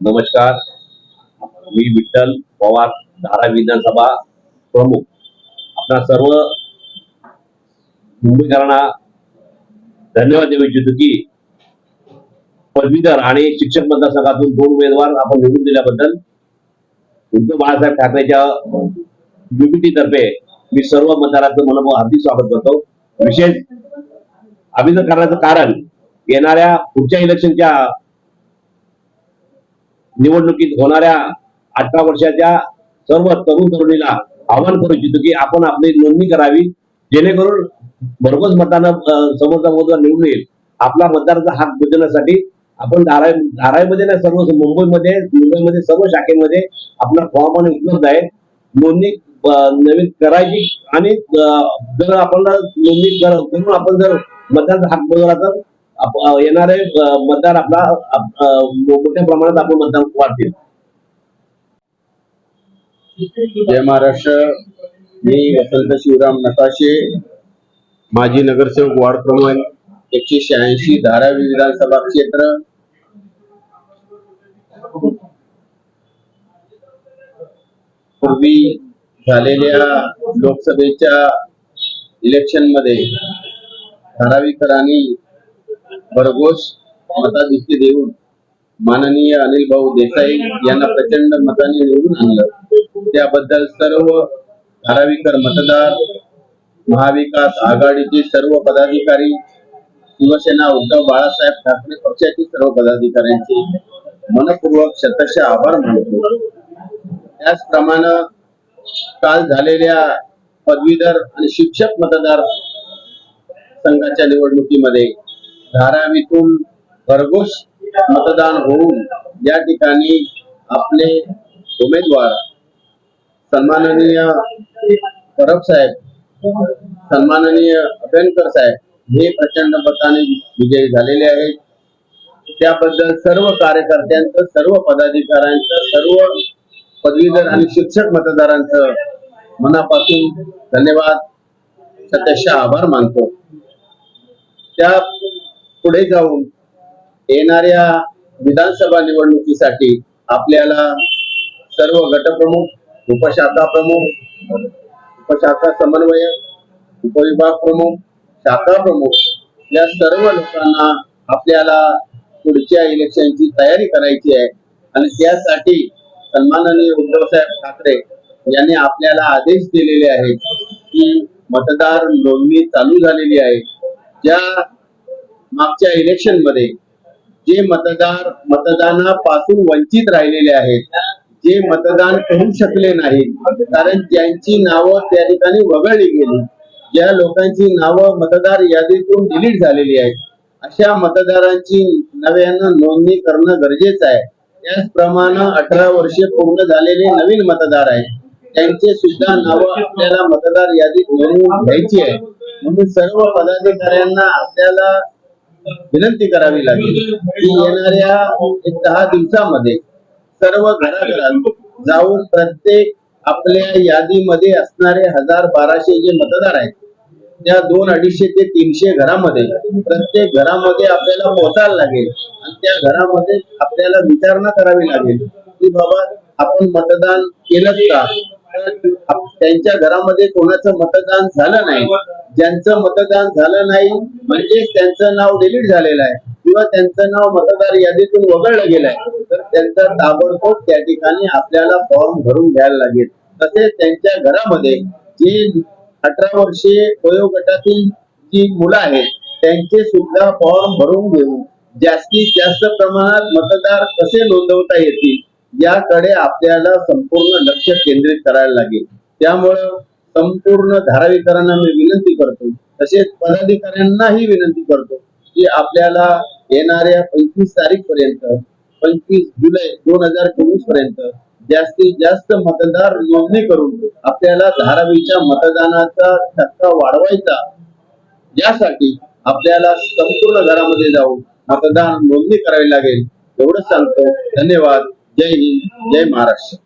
नमस्कार. मी विठ्ठल पवार धारा विधानसभा प्रमुख. आपला सर्व मुंबईकरांना धन्यवाद देऊ इच्छितो की पदवीधर आणि शिक्षक मतदारसंघातून दोन उमेदवार आपण निवडून दिल्याबद्दल उद्धव बाळासाहेब ठाकरेच्या युपीटीतर्फे मी सर्व मतदारांचं मनपूर्वक हार्दिक स्वागत करतो. विशेष अभिनंदन करण्याचं कारण येणाऱ्या पुढच्या इलेक्शनच्या निवडणुकीत होणाऱ्या अठरा वर्षाच्या सर्व तरुण तरुणीला आव्हान करू इच्छितो की आपण आपली नोंदणी करावी जेणेकरून भरघोस मतानं समोरचा उमेदवार निवडून येईल. आपला मतदाराचा हक बदलण्यासाठी आपण धारावी धारावीमध्ये ना सर्व मुंबईमध्ये मुंबईमध्ये सर्व शाखेमध्ये आपला फॉर्म आणि उपलब्ध आहे. नोंदणी नवीन करायची आणि जर आपण नोंदणी करून आपण जर मतदाराचा हक बदलला तर येणारे मतदार आपला मोठ्या प्रमाणात आपण मतदान वाढतील. जय महाराष्ट्र. मी वसंत शिवराम नकाशे माजी नगरसेवक वार्ड क्रमांक एकशे शहाऐंशी धारावी विधानसभा क्षेत्र. पूर्वी झालेल्या लोकसभेच्या इलेक्शनमध्ये धारावीकरांनी भरघोस मताधिक्य देऊन माननीय अनिल भाऊ देसाई यांना प्रचंड मताने निवडून आणलं. त्याबद्दल सर्व धारावीकर मतदार महाविकास आघाडीचे सर्व पदाधिकारी शिवसेना उद्धव बाळासाहेब ठाकरे पक्षाचे सर्व पदाधिकाऱ्यांचे मनपूर्वक शतश आभार मानतो. त्याचप्रमाणे काल झालेल्या पदवीधर आणि शिक्षक मतदार संघाच्या निवडणुकीमध्ये धारावीतून भरघोस मतदान होऊन या ठिकाणी आपले उमेदवार सन्माननीय परब साहेब सन्माननीय अभ्यंकर साहेब हे प्रचंड मताने विजयी झालेले आहेत. त्याबद्दल सर्व कार्यकर्त्यांचं सर्व पदाधिकाऱ्यांचं सर्व पदवीधर आणि शिक्षक मतदारांचं मनापासून धन्यवाद. सतशः आभार मानतो. त्या पुढे जाऊन येणाऱ्या विधानसभा निवडणुकीसाठी आपल्याला सर्व गटप्रमुख उपशाखा प्रमुख उपशाखा समन्वयक उपविभाग प्रमुख शाखा प्रमुख या सर्व लोकांना आपल्याला पुढच्या इलेक्शनची तयारी करायची आहे. आणि त्यासाठी सन्माननीय उद्धवसाहेब ठाकरे यांनी आपल्याला आदेश दिलेले आहेत की मतदार नोंदणी चालू झालेली आहे. ज्या मागच्या इलेक्शनमध्ये जे मतदार मतदानापासून वंचित राहिलेले आहेत जे मतदान करू शकले नाहीत कारण ज्यांची नावं त्या ठिकाणी वगळली गेली. ज्या लोकांची नावं मतदार यादीतून डिलीट झालेली आहेत अशा मतदारांची नव्यानं नोंदणी करणं गरजेचं आहे. त्याचप्रमाणे अठरा वर्षे पूर्ण झालेले नवीन मतदार आहेत त्यांचे सुद्धा नावं आपल्याला मतदार यादीत नोंदवून घ्यायची आहे म्हणून सर्व पदाधिकाऱ्यांना आपल्याला विनंती करावी लागेल की येणाऱ्या एक दहा दिवसामध्ये सर्व घराघरात जाऊन प्रत्येक आपल्या यादीमध्ये असणारे हजार बाराशे जे मतदार आहेत त्या दोन अडीचशे ते तीनशे घरामध्ये प्रत्येक घरामध्ये आपल्याला पोहोचायला लागेल आणि त्या घरामध्ये आपल्याला विचारणा करावी लागेल की बाबा आपण मतदान केलं का? त्यांच्या घरामध्ये कोणाचं मतदान झालं नाही ज्यांचं मतदान झालं नाही म्हणजेच त्यांचं नाव डिलीट झालेलं आहे. किंवा त्यांचं नाव मतदार यादीतून वगळलं गेलंय तर त्यांचा ताबडतोब त्या ठिकाणी आपल्याला फॉर्म भरून घ्यायला लागेल. तसेच त्यांच्या घरामध्ये जी अठरा वर्षे वयोगटातील जी मुलं आहेत त्यांचे सुद्धा फॉर्म भरून घेऊन जास्तीत जास्त प्रमाणात मतदार कसे नोंदवता येतील याकडे आपल्याला संपूर्ण लक्ष केंद्रित करायला लागेल. त्यामुळं संपूर्ण धारावीकरांना मी विनंती करतो. तसेच पदाधिकाऱ्यांनाही विनंती करतो की आपल्याला येणाऱ्या पंचवीस तारीख पर्यंत पंचवीस जुलै दोन हजार चोवीसपर्यंत जास्तीत जास्त मतदार नोंदणी करून आपल्याला धारावीच्या मतदानाचा टक्का वाढवायचा. यासाठी आपल्याला संपूर्ण घरामध्ये जाऊन मतदान नोंदणी करावी लागेल. एवढंच सांगतो. धन्यवाद. जय हिंद. जय महाराष्ट्र.